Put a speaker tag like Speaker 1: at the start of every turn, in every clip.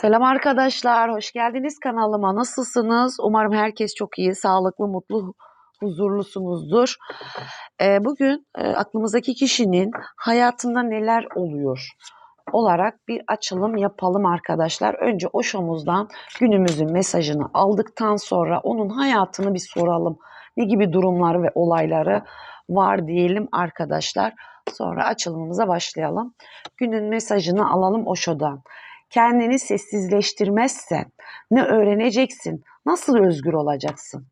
Speaker 1: Selam arkadaşlar, hoş geldiniz kanalıma. Nasılsınız? Umarım herkes çok iyi, sağlıklı, mutlu, huzurlusunuzdur. Ee, bugün e, aklımızdaki kişinin hayatında neler oluyor olarak bir açılım yapalım arkadaşlar. Önce Oşo'muzdan günümüzün mesajını aldıktan sonra onun hayatını bir soralım. Ne gibi durumları ve olayları var diyelim arkadaşlar. Sonra açılımımıza başlayalım. Günün mesajını alalım Oşo'dan. Kendini sessizleştirmezsen ne öğreneceksin, nasıl özgür olacaksın?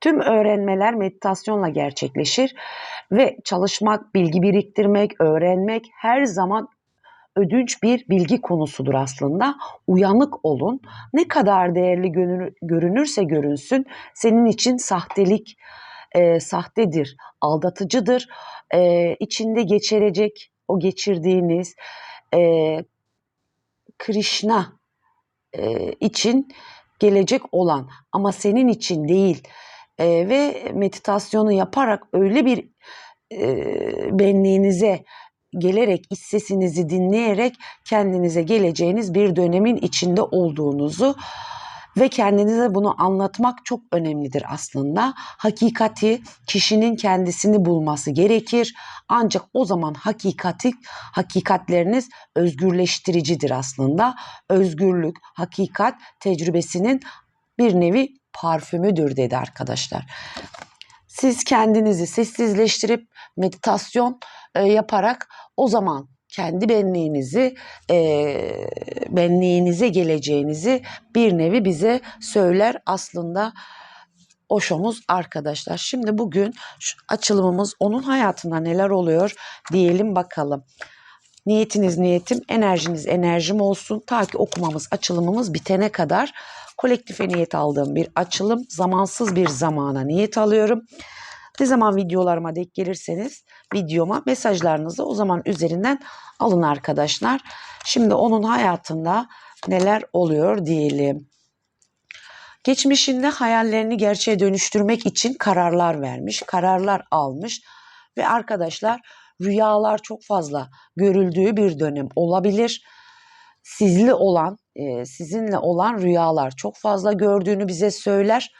Speaker 1: Tüm öğrenmeler meditasyonla gerçekleşir ve çalışmak, bilgi biriktirmek, öğrenmek her zaman ödünç bir bilgi konusudur aslında. Uyanık olun. Ne kadar değerli görünür- görünürse görünsün senin için sahtelik e, sahtedir, aldatıcıdır. E, içinde geçirecek o geçirdiğiniz e, Krishna e, için gelecek olan ama senin için değil. E, ve meditasyonu yaparak öyle bir e, benliğinize gelerek iç sesinizi dinleyerek kendinize geleceğiniz bir dönemin içinde olduğunuzu ve kendinize bunu anlatmak çok önemlidir aslında. Hakikati kişinin kendisini bulması gerekir. Ancak o zaman hakikati hakikatleriniz özgürleştiricidir aslında. Özgürlük, hakikat tecrübesinin bir nevi parfümüdür dedi arkadaşlar. Siz kendinizi sessizleştirip meditasyon e, yaparak o zaman kendi benliğinizi, e, benliğinize geleceğinizi bir nevi bize söyler aslında Oşomuz arkadaşlar. Şimdi bugün açılımımız onun hayatında neler oluyor diyelim bakalım. Niyetiniz niyetim, enerjiniz enerjim olsun. Ta ki okumamız, açılımımız bitene kadar kolektife niyet aldığım bir açılım. Zamansız bir zamana niyet alıyorum. Ne zaman videolarıma denk gelirseniz videoma mesajlarınızı o zaman üzerinden alın arkadaşlar. Şimdi onun hayatında neler oluyor diyelim. Geçmişinde hayallerini gerçeğe dönüştürmek için kararlar vermiş, kararlar almış ve arkadaşlar rüyalar çok fazla görüldüğü bir dönem olabilir. Sizli olan, sizinle olan rüyalar çok fazla gördüğünü bize söyler.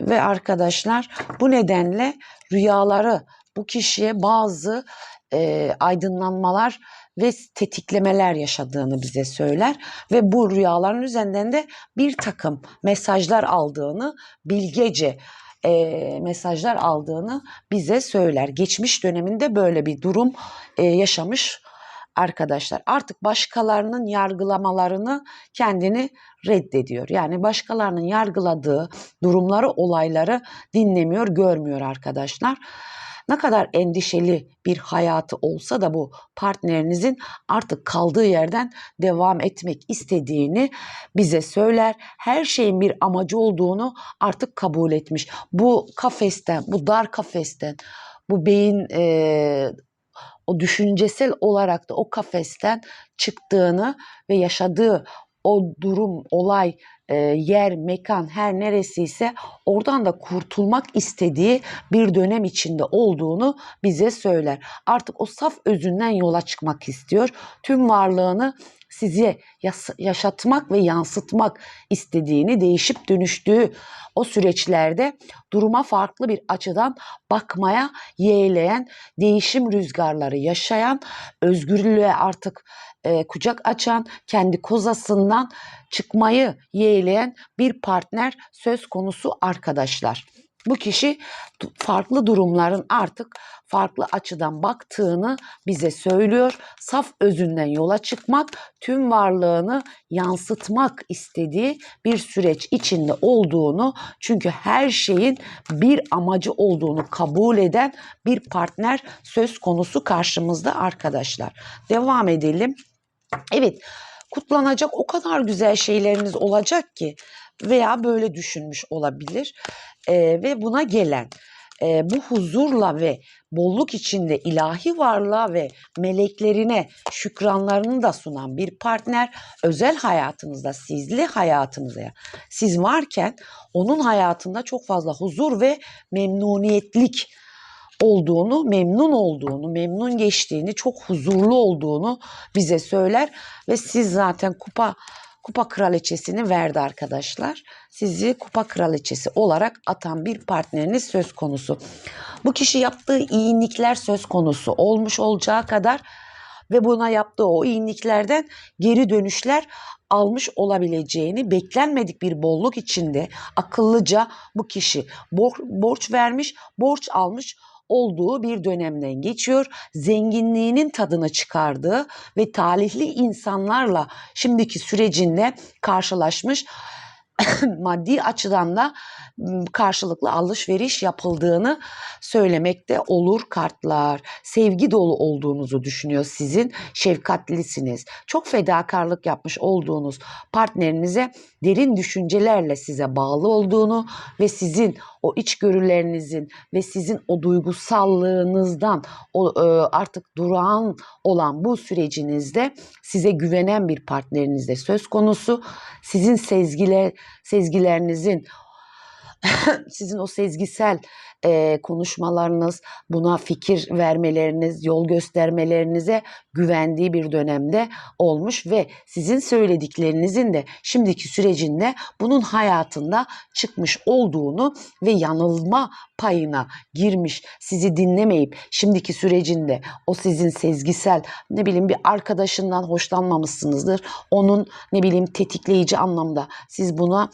Speaker 1: Ve arkadaşlar bu nedenle rüyaları bu kişiye bazı e, aydınlanmalar ve tetiklemeler yaşadığını bize söyler ve bu rüyaların üzerinden de bir takım mesajlar aldığını bilgece e, mesajlar aldığını bize söyler. Geçmiş döneminde böyle bir durum e, yaşamış arkadaşlar. Artık başkalarının yargılamalarını kendini reddediyor. Yani başkalarının yargıladığı durumları, olayları dinlemiyor, görmüyor arkadaşlar. Ne kadar endişeli bir hayatı olsa da bu partnerinizin artık kaldığı yerden devam etmek istediğini bize söyler. Her şeyin bir amacı olduğunu artık kabul etmiş. Bu kafesten, bu dar kafesten, bu beyin e, o düşüncesel olarak da o kafesten çıktığını ve yaşadığı o durum, olay, e, yer, mekan her neresiyse oradan da kurtulmak istediği bir dönem içinde olduğunu bize söyler. Artık o saf özünden yola çıkmak istiyor. Tüm varlığını size yaşatmak ve yansıtmak istediğini, değişip dönüştüğü o süreçlerde duruma farklı bir açıdan bakmaya yeğleyen, değişim rüzgarları yaşayan, özgürlüğe artık e, kucak açan, kendi kozasından çıkmayı yeğleyen bir partner söz konusu arkadaşlar. Bu kişi farklı durumların artık farklı açıdan baktığını bize söylüyor. Saf özünden yola çıkmak, tüm varlığını yansıtmak istediği bir süreç içinde olduğunu, çünkü her şeyin bir amacı olduğunu kabul eden bir partner söz konusu karşımızda arkadaşlar. Devam edelim. Evet, kutlanacak o kadar güzel şeyleriniz olacak ki veya böyle düşünmüş olabilir Ee, ve buna gelen e, bu huzurla ve bolluk içinde ilahi varlığa ve meleklerine şükranlarını da sunan bir partner özel hayatınızda, sizli hayatınızda siz varken onun hayatında çok fazla huzur ve memnuniyetlik olduğunu, memnun olduğunu, memnun geçtiğini, çok huzurlu olduğunu bize söyler ve siz zaten kupa kupa kraliçesini verdi arkadaşlar. Sizi kupa kraliçesi olarak atan bir partneriniz söz konusu. Bu kişi yaptığı iyilikler söz konusu olmuş olacağı kadar ve buna yaptığı o iyiliklerden geri dönüşler almış olabileceğini beklenmedik bir bolluk içinde akıllıca bu kişi bor- borç vermiş, borç almış olduğu bir dönemden geçiyor. Zenginliğinin tadını çıkardığı ve talihli insanlarla şimdiki sürecinde karşılaşmış maddi açıdan da karşılıklı alışveriş yapıldığını söylemekte olur kartlar. Sevgi dolu olduğunuzu düşünüyor sizin. Şefkatlisiniz. Çok fedakarlık yapmış olduğunuz partnerinize derin düşüncelerle size bağlı olduğunu ve sizin o içgörülerinizin ve sizin o duygusallığınızdan o e, artık durağan olan bu sürecinizde size güvenen bir partneriniz de söz konusu. Sizin sezgiler sezgilerinizin sizin o sezgisel e, konuşmalarınız, buna fikir vermeleriniz, yol göstermelerinize güvendiği bir dönemde olmuş ve sizin söylediklerinizin de şimdiki sürecinde bunun hayatında çıkmış olduğunu ve yanılma payına girmiş, sizi dinlemeyip şimdiki sürecinde o sizin sezgisel ne bileyim bir arkadaşından hoşlanmamışsınızdır. Onun ne bileyim tetikleyici anlamda siz buna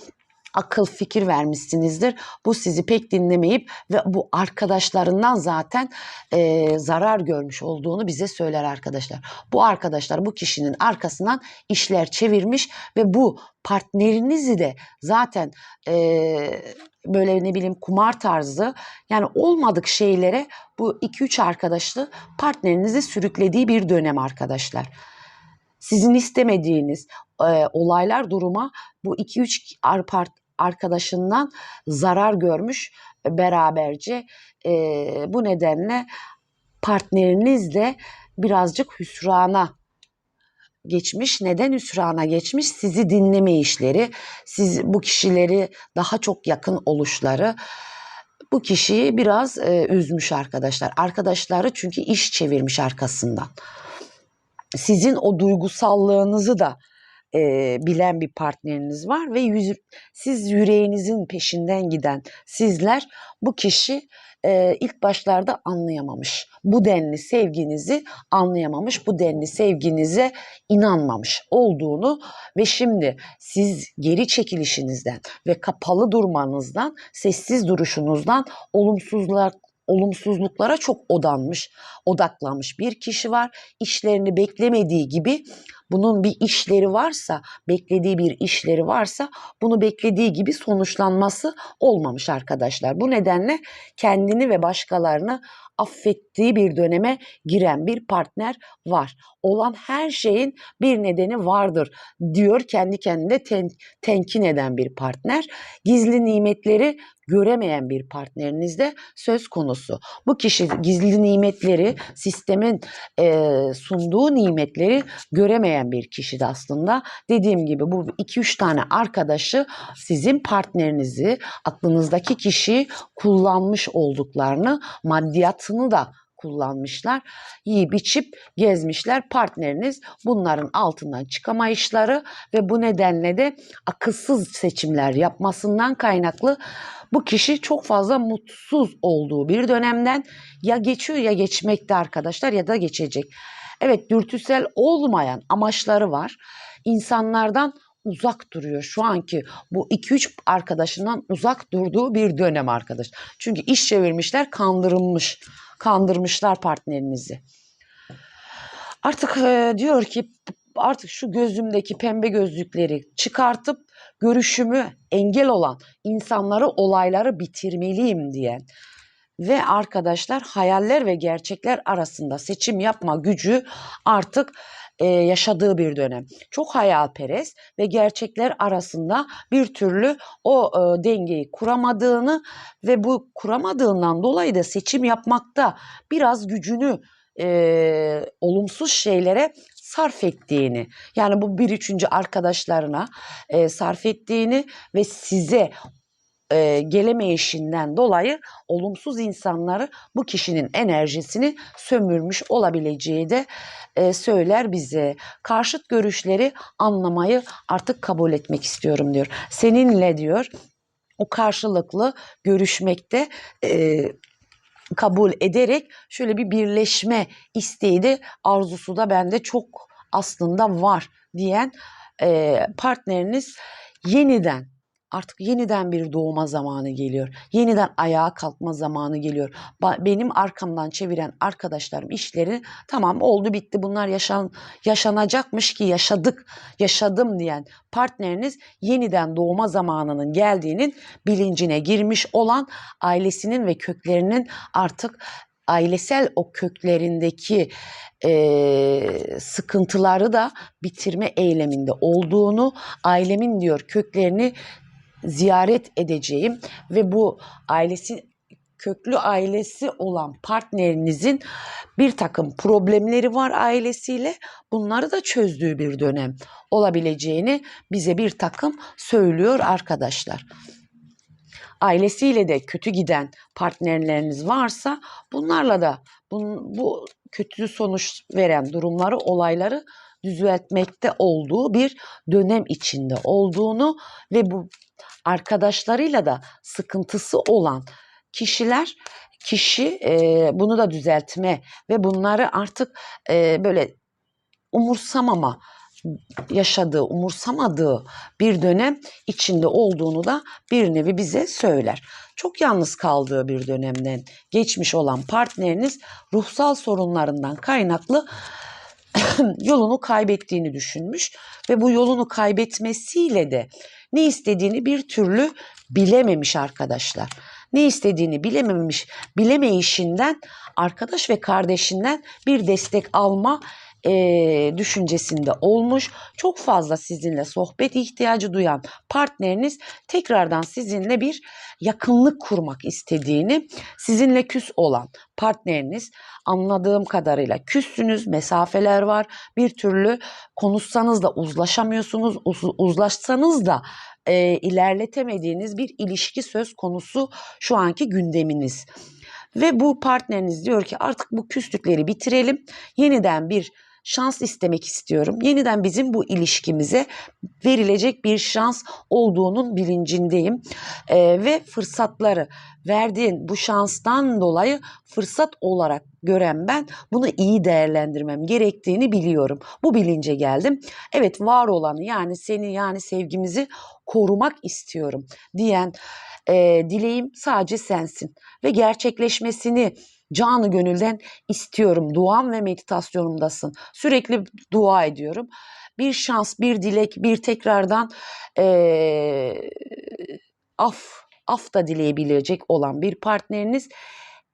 Speaker 1: akıl fikir vermişsinizdir. Bu sizi pek dinlemeyip ve bu arkadaşlarından zaten e, zarar görmüş olduğunu bize söyler arkadaşlar. Bu arkadaşlar bu kişinin arkasından işler çevirmiş ve bu partnerinizi de zaten e, böyle ne bileyim kumar tarzı yani olmadık şeylere bu 2-3 arkadaşlı partnerinizi sürüklediği bir dönem arkadaşlar. Sizin istemediğiniz e, olaylar duruma bu 2-3 ar- part- arkadaşından zarar görmüş beraberce. E, bu nedenle partneriniz de birazcık hüsrana geçmiş. Neden hüsrana geçmiş? Sizi dinleme işleri, siz bu kişileri daha çok yakın oluşları bu kişiyi biraz e, üzmüş arkadaşlar. Arkadaşları çünkü iş çevirmiş arkasından. Sizin o duygusallığınızı da e, bilen bir partneriniz var ve yüz, siz yüreğinizin peşinden giden sizler bu kişi e, ilk başlarda anlayamamış. Bu denli sevginizi anlayamamış, bu denli sevginize inanmamış olduğunu ve şimdi siz geri çekilişinizden ve kapalı durmanızdan, sessiz duruşunuzdan olumsuzlar olumsuzluklara çok odanmış, odaklanmış bir kişi var. İşlerini beklemediği gibi bunun bir işleri varsa, beklediği bir işleri varsa bunu beklediği gibi sonuçlanması olmamış arkadaşlar. Bu nedenle kendini ve başkalarını affettiği bir döneme giren bir partner var. Olan her şeyin bir nedeni vardır diyor kendi kendine ten, tenkin eden bir partner. Gizli nimetleri göremeyen bir partneriniz de söz konusu. Bu kişi gizli nimetleri, sistemin e, sunduğu nimetleri göremeyen bir kişi de aslında. Dediğim gibi bu 2-3 tane arkadaşı sizin partnerinizi, aklınızdaki kişiyi kullanmış olduklarını, maddiyatını da kullanmışlar. Yiyip içip gezmişler. Partneriniz bunların altından çıkamayışları ve bu nedenle de akılsız seçimler yapmasından kaynaklı bu kişi çok fazla mutsuz olduğu bir dönemden ya geçiyor ya geçmekte arkadaşlar ya da geçecek. Evet dürtüsel olmayan amaçları var. İnsanlardan uzak duruyor. Şu anki bu 2-3 arkadaşından uzak durduğu bir dönem arkadaş. Çünkü iş çevirmişler, kandırılmış. Kandırmışlar partnerinizi. Artık e, diyor ki artık şu gözümdeki pembe gözlükleri çıkartıp görüşümü engel olan insanları, olayları bitirmeliyim diyen ve arkadaşlar hayaller ve gerçekler arasında seçim yapma gücü artık e, yaşadığı bir dönem. Çok hayalperest ve gerçekler arasında bir türlü o e, dengeyi kuramadığını ve bu kuramadığından dolayı da seçim yapmakta biraz gücünü e, olumsuz şeylere sarf ettiğini yani bu bir üçüncü arkadaşlarına e, sarf ettiğini ve size e, gelemeyişinden dolayı olumsuz insanları bu kişinin enerjisini sömürmüş olabileceği de e, söyler bize. Karşıt görüşleri anlamayı artık kabul etmek istiyorum diyor. Seninle diyor o karşılıklı görüşmekte e, kabul ederek şöyle bir birleşme isteği de arzusu da bende çok aslında var diyen e, partneriniz yeniden artık yeniden bir doğuma zamanı geliyor. Yeniden ayağa kalkma zamanı geliyor. Benim arkamdan çeviren arkadaşlarım işleri tamam oldu bitti bunlar yaşan yaşanacakmış ki yaşadık, yaşadım diyen partneriniz yeniden doğuma zamanının geldiğinin bilincine girmiş olan ailesinin ve köklerinin artık ailesel o köklerindeki eee, sıkıntıları da bitirme eyleminde olduğunu, ailemin diyor köklerini ziyaret edeceğim ve bu ailesi köklü ailesi olan partnerinizin bir takım problemleri var ailesiyle bunları da çözdüğü bir dönem olabileceğini bize bir takım söylüyor arkadaşlar. Ailesiyle de kötü giden partnerleriniz varsa bunlarla da bu, bu kötü sonuç veren durumları, olayları düzeltmekte olduğu bir dönem içinde olduğunu ve bu arkadaşlarıyla da sıkıntısı olan kişiler kişi e, bunu da düzeltme ve bunları artık e, böyle umursamama yaşadığı, umursamadığı bir dönem içinde olduğunu da bir nevi bize söyler. Çok yalnız kaldığı bir dönemden geçmiş olan partneriniz ruhsal sorunlarından kaynaklı yolunu kaybettiğini düşünmüş ve bu yolunu kaybetmesiyle de ne istediğini bir türlü bilememiş arkadaşlar. Ne istediğini bilememiş, bilemeyişinden arkadaş ve kardeşinden bir destek alma eee, düşüncesinde olmuş. Çok fazla sizinle sohbet ihtiyacı duyan partneriniz tekrardan sizinle bir yakınlık kurmak istediğini, sizinle küs olan partneriniz anladığım kadarıyla küssünüz, mesafeler var. Bir türlü konuşsanız da uzlaşamıyorsunuz, uz- uzlaşsanız da e, ilerletemediğiniz bir ilişki söz konusu şu anki gündeminiz. Ve bu partneriniz diyor ki artık bu küslükleri bitirelim. Yeniden bir şans istemek istiyorum. Yeniden bizim bu ilişkimize verilecek bir şans olduğunun bilincindeyim. Ee, ve fırsatları verdiğin bu şanstan dolayı fırsat olarak gören ben bunu iyi değerlendirmem gerektiğini biliyorum. Bu bilince geldim. Evet var olanı yani seni yani sevgimizi korumak istiyorum diyen e, dileğim sadece sensin ve gerçekleşmesini canı gönülden istiyorum. Duam ve meditasyonumdasın. Sürekli dua ediyorum. Bir şans, bir dilek, bir tekrardan eee, af, af da dileyebilecek olan bir partneriniz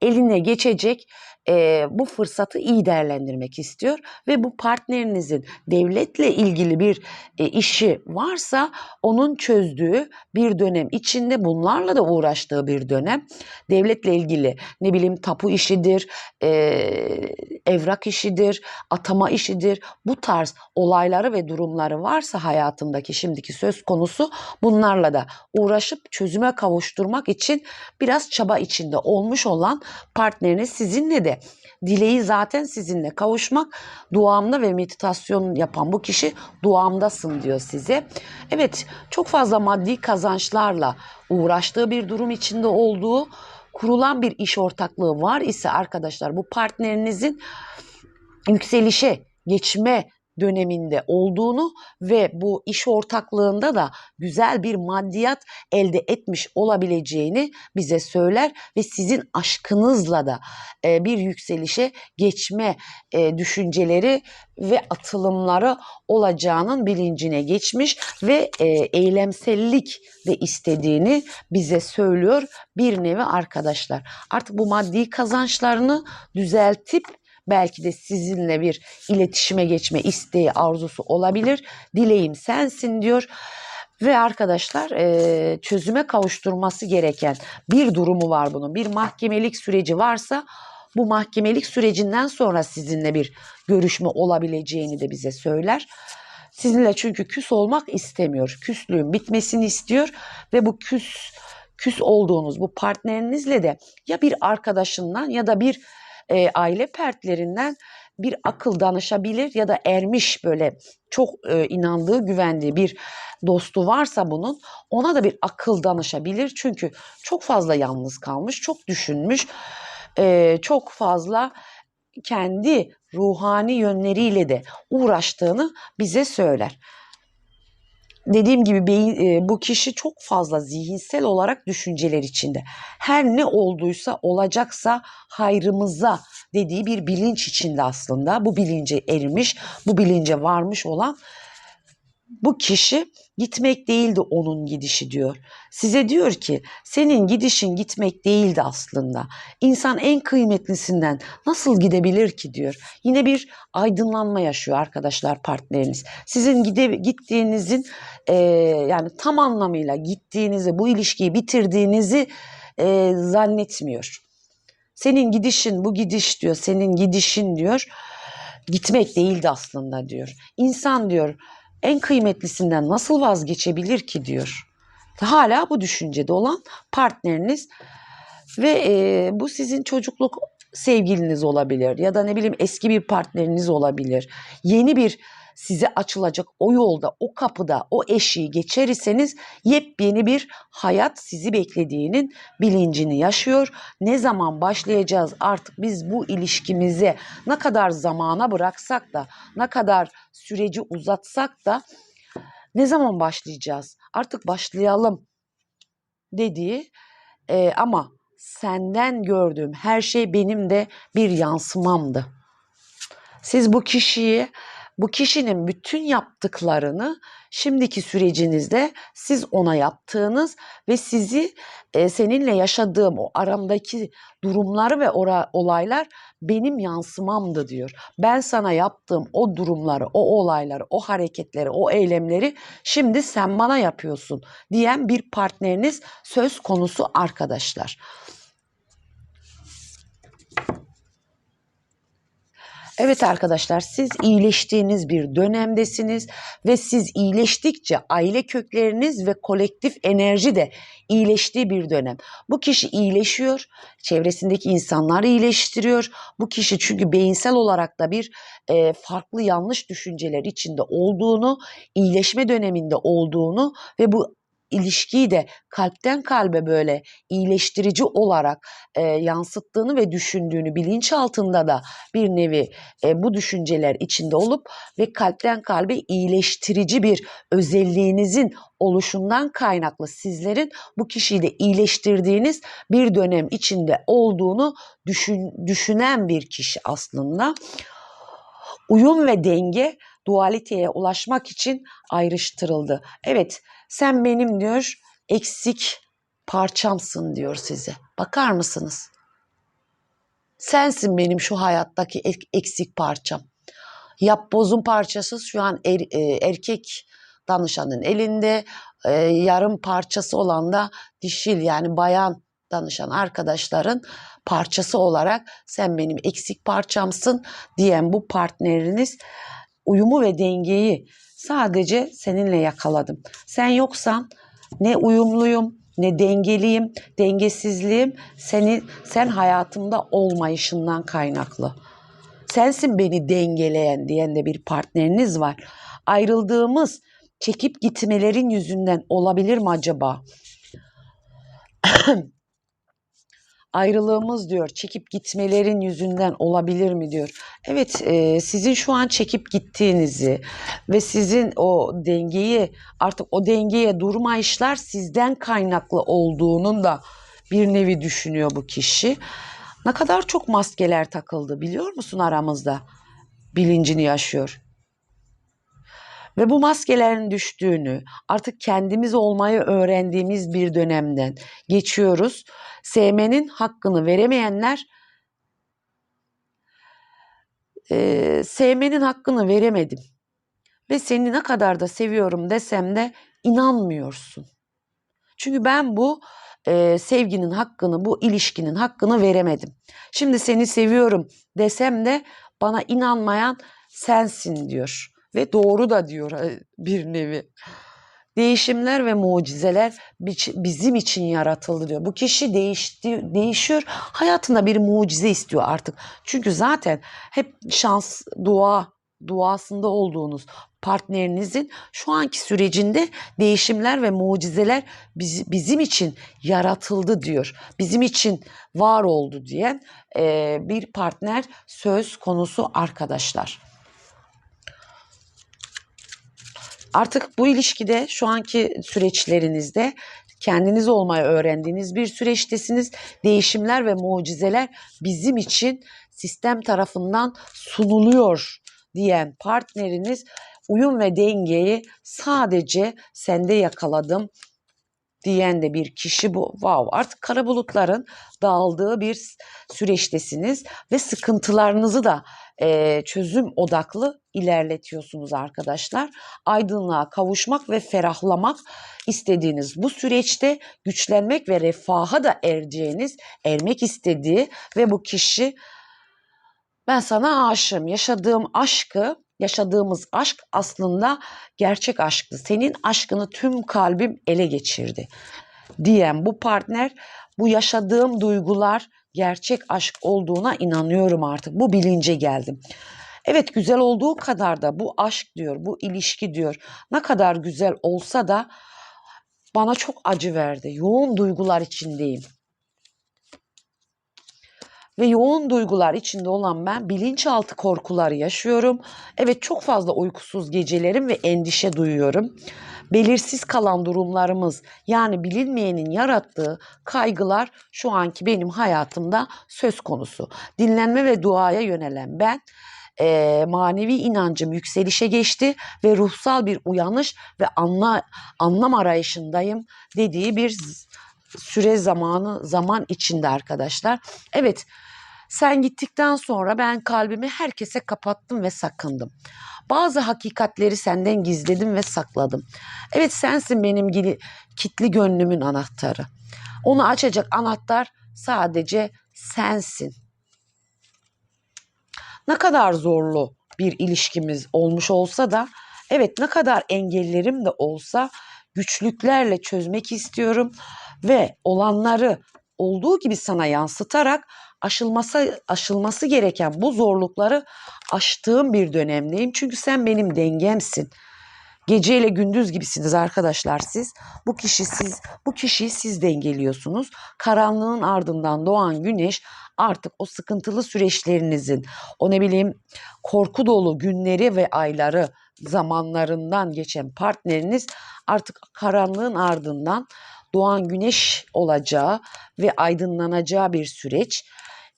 Speaker 1: eline geçecek eee, bu fırsatı iyi değerlendirmek istiyor ve bu partnerinizin devletle ilgili bir e, işi varsa onun çözdüğü bir dönem içinde bunlarla da uğraştığı bir dönem devletle ilgili ne bileyim tapu işidir, eee, evrak işidir, atama işidir bu tarz olayları ve durumları varsa hayatındaki şimdiki söz konusu bunlarla da uğraşıp çözüme kavuşturmak için biraz çaba içinde olmuş olan partneriniz sizinle de dileği zaten sizinle kavuşmak duamda ve meditasyon yapan bu kişi duamdasın diyor size. Evet çok fazla maddi kazançlarla uğraştığı bir durum içinde olduğu kurulan bir iş ortaklığı var ise arkadaşlar bu partnerinizin yükselişe geçme döneminde olduğunu ve bu iş ortaklığında da güzel bir maddiyat elde etmiş olabileceğini bize söyler ve sizin aşkınızla da bir yükselişe geçme düşünceleri ve atılımları olacağının bilincine geçmiş ve eylemsellik de istediğini bize söylüyor bir nevi arkadaşlar. Artık bu maddi kazançlarını düzeltip belki de sizinle bir iletişime geçme isteği, arzusu olabilir. Dileğim sensin diyor. Ve arkadaşlar eee, çözüme kavuşturması gereken bir durumu var bunun. Bir mahkemelik süreci varsa bu mahkemelik sürecinden sonra sizinle bir görüşme olabileceğini de bize söyler. Sizinle çünkü küs olmak istemiyor. Küslüğün bitmesini istiyor ve bu küs küs olduğunuz bu partnerinizle de ya bir arkadaşından ya da bir e, aile fertlerinden bir akıl danışabilir ya da ermiş böyle çok e, inandığı, güvendiği bir dostu varsa bunun ona da bir akıl danışabilir. Çünkü çok fazla yalnız kalmış, çok düşünmüş, e, çok fazla kendi ruhani yönleriyle de uğraştığını bize söyler. Dediğim gibi beyin, e, bu kişi çok fazla zihinsel olarak düşünceler içinde. Her ne olduysa olacaksa hayrımıza dediği bir bilinç içinde aslında. Bu bilince erimiş, bu bilince varmış olan bu kişi gitmek değildi onun gidişi diyor. Size diyor ki senin gidişin gitmek değildi aslında. İnsan en kıymetlisinden nasıl gidebilir ki diyor. Yine bir aydınlanma yaşıyor arkadaşlar partneriniz. Sizin gide, gittiğinizin e, yani tam anlamıyla gittiğinizi bu ilişkiyi bitirdiğinizi e, zannetmiyor. Senin gidişin bu gidiş diyor senin gidişin diyor gitmek değildi aslında diyor. İnsan diyor en kıymetlisinden nasıl vazgeçebilir ki diyor. Hala bu düşüncede olan partneriniz ve e, bu sizin çocukluk sevgiliniz olabilir ya da ne bileyim eski bir partneriniz olabilir. Yeni bir size açılacak o yolda, o kapıda, o eşiği geçer iseniz yepyeni bir hayat sizi beklediğinin bilincini yaşıyor. Ne zaman başlayacağız artık biz bu ilişkimize ne kadar zamana bıraksak da, ne kadar süreci uzatsak da ne zaman başlayacağız? Artık başlayalım dediği e, ama senden gördüğüm her şey benim de bir yansımamdı. Siz bu kişiyi bu kişinin bütün yaptıklarını şimdiki sürecinizde siz ona yaptığınız ve sizi e, seninle yaşadığım o aramdaki durumları ve ora, olaylar benim yansımamdı diyor. Ben sana yaptığım o durumları, o olayları, o hareketleri, o eylemleri şimdi sen bana yapıyorsun diyen bir partneriniz söz konusu arkadaşlar. Evet arkadaşlar siz iyileştiğiniz bir dönemdesiniz ve siz iyileştikçe aile kökleriniz ve kolektif enerji de iyileştiği bir dönem. Bu kişi iyileşiyor, çevresindeki insanlar iyileştiriyor. Bu kişi çünkü beyinsel olarak da bir e, farklı yanlış düşünceler içinde olduğunu, iyileşme döneminde olduğunu ve bu ilişkiyi de kalpten kalbe böyle iyileştirici olarak e, yansıttığını ve düşündüğünü bilinç altında da bir nevi e, bu düşünceler içinde olup ve kalpten kalbe iyileştirici bir özelliğinizin oluşundan kaynaklı sizlerin bu kişiyi de iyileştirdiğiniz bir dönem içinde olduğunu düşün, düşünen bir kişi aslında. Uyum ve denge dualiteye ulaşmak için ayrıştırıldı. Evet sen benim diyor eksik parçamsın diyor size. Bakar mısınız? Sensin benim şu hayattaki eksik parçam. Yap bozun parçası şu an er, e, erkek danışanın elinde. E, yarım parçası olan da dişil yani bayan danışan arkadaşların parçası olarak sen benim eksik parçamsın diyen bu partneriniz uyumu ve dengeyi sadece seninle yakaladım. Sen yoksan ne uyumluyum, ne dengeliyim, dengesizliğim senin sen hayatımda olmayışından kaynaklı. Sensin beni dengeleyen diyen de bir partneriniz var. Ayrıldığımız çekip gitmelerin yüzünden olabilir mi acaba? ayrılığımız diyor çekip gitmelerin yüzünden olabilir mi diyor. Evet e, sizin şu an çekip gittiğinizi ve sizin o dengeyi artık o dengeye durmayışlar sizden kaynaklı olduğunun da bir nevi düşünüyor bu kişi. Ne kadar çok maskeler takıldı biliyor musun aramızda? Bilincini yaşıyor. Ve bu maskelerin düştüğünü, artık kendimiz olmayı öğrendiğimiz bir dönemden geçiyoruz. Sevmenin hakkını veremeyenler e, sevmenin hakkını veremedim. Ve seni ne kadar da seviyorum desem de inanmıyorsun. Çünkü ben bu e, sevginin hakkını, bu ilişkinin hakkını veremedim. Şimdi seni seviyorum desem de bana inanmayan sensin diyor ve doğru da diyor bir nevi. Değişimler ve mucizeler bizim için yaratıldı diyor. Bu kişi değişti, değişiyor. Hayatında bir mucize istiyor artık. Çünkü zaten hep şans, dua, duasında olduğunuz partnerinizin şu anki sürecinde değişimler ve mucizeler biz- bizim için yaratıldı diyor. Bizim için var oldu diyen e, bir partner söz konusu arkadaşlar. Artık bu ilişkide şu anki süreçlerinizde kendiniz olmayı öğrendiğiniz bir süreçtesiniz. Değişimler ve mucizeler bizim için sistem tarafından sunuluyor diyen partneriniz uyum ve dengeyi sadece sende yakaladım diyen de bir kişi bu. Wow artık kara bulutların dağıldığı bir süreçtesiniz ve sıkıntılarınızı da e, çözüm odaklı ilerletiyorsunuz arkadaşlar. Aydınlığa kavuşmak ve ferahlamak istediğiniz bu süreçte güçlenmek ve refaha da ereceğiniz, ermek istediği ve bu kişi ben sana aşığım. Yaşadığım aşkı, yaşadığımız aşk aslında gerçek aşktı. Senin aşkını tüm kalbim ele geçirdi diyen bu partner bu yaşadığım duygular gerçek aşk olduğuna inanıyorum artık. Bu bilince geldim. Evet güzel olduğu kadar da bu aşk diyor, bu ilişki diyor. Ne kadar güzel olsa da bana çok acı verdi. Yoğun duygular içindeyim. Ve yoğun duygular içinde olan ben bilinçaltı korkuları yaşıyorum. Evet çok fazla uykusuz gecelerim ve endişe duyuyorum. Belirsiz kalan durumlarımız yani bilinmeyenin yarattığı kaygılar şu anki benim hayatımda söz konusu. Dinlenme ve duaya yönelen ben e, manevi inancım yükselişe geçti ve ruhsal bir uyanış ve anla, anlam arayışındayım dediği bir süre zamanı zaman içinde arkadaşlar. Evet sen gittikten sonra ben kalbimi herkese kapattım ve sakındım. Bazı hakikatleri senden gizledim ve sakladım. Evet sensin benim gili, kitli gönlümün anahtarı. Onu açacak anahtar sadece sensin. Ne kadar zorlu bir ilişkimiz olmuş olsa da evet ne kadar engellerim de olsa güçlüklerle çözmek istiyorum ve olanları olduğu gibi sana yansıtarak aşılması aşılması gereken bu zorlukları aştığım bir dönemdeyim. Çünkü sen benim dengemsin. Geceyle gündüz gibisiniz arkadaşlar siz. Bu kişi siz bu kişiyi siz dengeliyorsunuz. Karanlığın ardından doğan güneş artık o sıkıntılı süreçlerinizin, o ne bileyim korku dolu günleri ve ayları zamanlarından geçen partneriniz artık karanlığın ardından doğan güneş olacağı ve aydınlanacağı bir süreç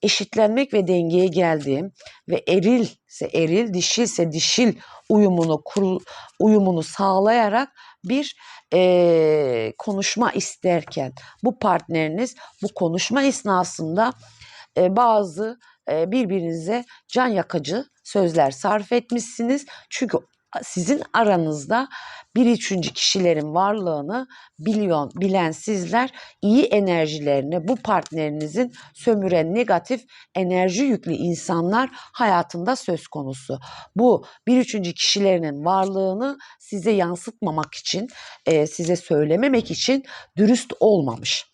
Speaker 1: eşitlenmek ve dengeye geldiğim ve eril ise eril, dişilse dişil uyumunu kur, uyumunu sağlayarak bir eee, konuşma isterken bu partneriniz bu konuşma esnasında e, bazı e, birbirinize can yakıcı sözler sarf etmişsiniz. Çünkü sizin aranızda bir üçüncü kişilerin varlığını biliyor, bilen sizler iyi enerjilerini bu partnerinizin sömüren negatif enerji yüklü insanlar hayatında söz konusu. Bu bir üçüncü kişilerinin varlığını size yansıtmamak için, size söylememek için dürüst olmamış.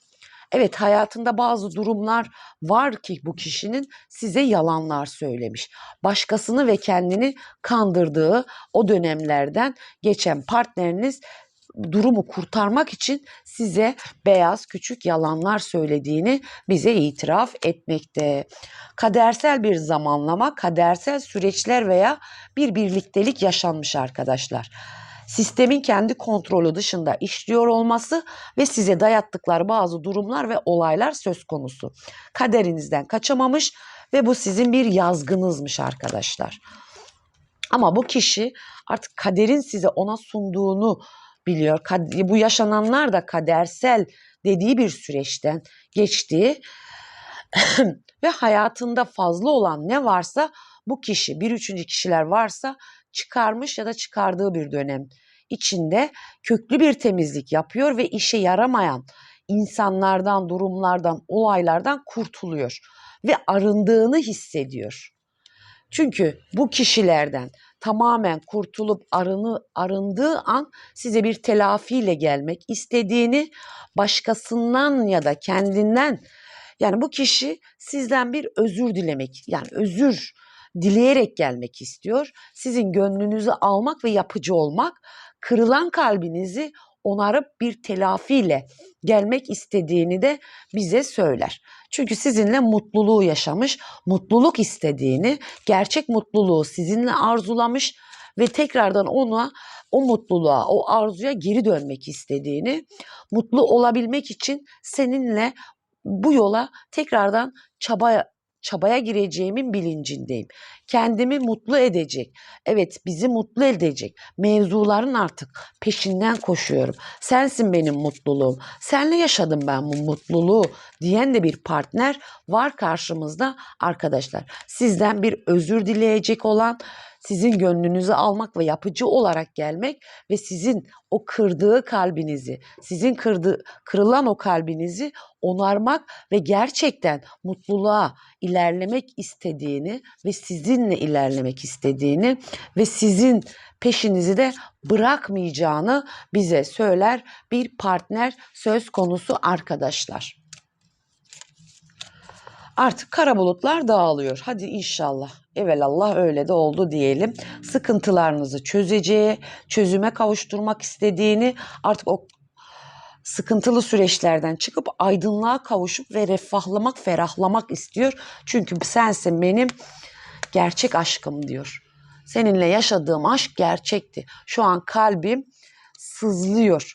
Speaker 1: Evet hayatında bazı durumlar var ki bu kişinin size yalanlar söylemiş. Başkasını ve kendini kandırdığı o dönemlerden geçen partneriniz durumu kurtarmak için size beyaz küçük yalanlar söylediğini bize itiraf etmekte. Kadersel bir zamanlama, kadersel süreçler veya bir birliktelik yaşanmış arkadaşlar. Sistemin kendi kontrolü dışında işliyor olması ve size dayattıkları bazı durumlar ve olaylar söz konusu. Kaderinizden kaçamamış ve bu sizin bir yazgınızmış arkadaşlar. Ama bu kişi artık kaderin size ona sunduğunu biliyor. Bu yaşananlar da kadersel dediği bir süreçten geçtiği ve hayatında fazla olan ne varsa bu kişi bir üçüncü kişiler varsa çıkarmış ya da çıkardığı bir dönem içinde köklü bir temizlik yapıyor ve işe yaramayan insanlardan, durumlardan, olaylardan kurtuluyor ve arındığını hissediyor. Çünkü bu kişilerden tamamen kurtulup arını arındığı an size bir telafiyle gelmek istediğini başkasından ya da kendinden yani bu kişi sizden bir özür dilemek yani özür dileyerek gelmek istiyor. Sizin gönlünüzü almak ve yapıcı olmak, kırılan kalbinizi onarıp bir telafiyle gelmek istediğini de bize söyler. Çünkü sizinle mutluluğu yaşamış, mutluluk istediğini, gerçek mutluluğu sizinle arzulamış ve tekrardan ona o mutluluğa, o arzuya geri dönmek istediğini, mutlu olabilmek için seninle bu yola tekrardan çaba çabaya gireceğimin bilincindeyim. Kendimi mutlu edecek, evet bizi mutlu edecek mevzuların artık peşinden koşuyorum. Sensin benim mutluluğum. Senle yaşadım ben bu mutluluğu diyen de bir partner var karşımızda arkadaşlar. Sizden bir özür dileyecek olan, sizin gönlünüzü almak ve yapıcı olarak gelmek ve sizin o kırdığı kalbinizi, sizin kırdığı, kırılan o kalbinizi onarmak ve gerçekten mutluluğa ilerlemek istediğini ve sizinle ilerlemek istediğini ve sizin peşinizi de bırakmayacağını bize söyler bir partner söz konusu arkadaşlar. Artık kara bulutlar dağılıyor. Hadi inşallah. Evelallah öyle de oldu diyelim. Sıkıntılarınızı çözeceği, çözüme kavuşturmak istediğini artık o sıkıntılı süreçlerden çıkıp aydınlığa kavuşup ve refahlamak, ferahlamak istiyor. Çünkü sensin benim gerçek aşkım diyor. Seninle yaşadığım aşk gerçekti. Şu an kalbim sızlıyor,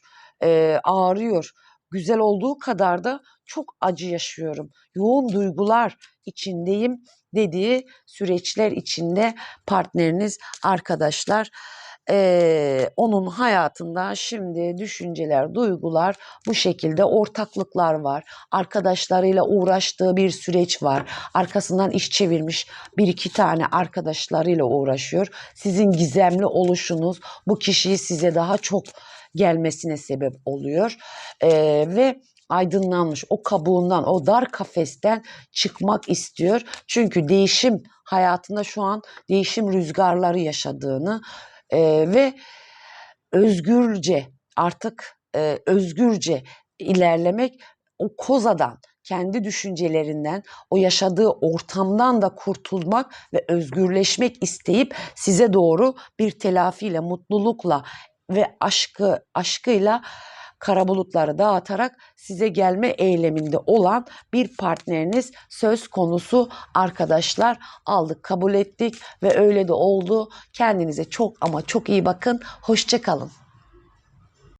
Speaker 1: ağrıyor. Güzel olduğu kadar da çok acı yaşıyorum. Yoğun duygular içindeyim dediği süreçler içinde partneriniz, arkadaşlar ee, onun hayatında şimdi düşünceler, duygular bu şekilde ortaklıklar var. Arkadaşlarıyla uğraştığı bir süreç var. Arkasından iş çevirmiş bir iki tane arkadaşlarıyla uğraşıyor. Sizin gizemli oluşunuz bu kişiyi size daha çok gelmesine sebep oluyor. Ee, ve aydınlanmış o kabuğundan o dar kafesten çıkmak istiyor. Çünkü değişim hayatında şu an değişim rüzgarları yaşadığını e, ve özgürce artık e, özgürce ilerlemek o kozadan kendi düşüncelerinden, o yaşadığı ortamdan da kurtulmak ve özgürleşmek isteyip size doğru bir telafiyle, mutlulukla ve aşkı aşkıyla kara bulutları dağıtarak size gelme eyleminde olan bir partneriniz söz konusu arkadaşlar aldık kabul ettik ve öyle de oldu. Kendinize çok ama çok iyi bakın. Hoşçakalın.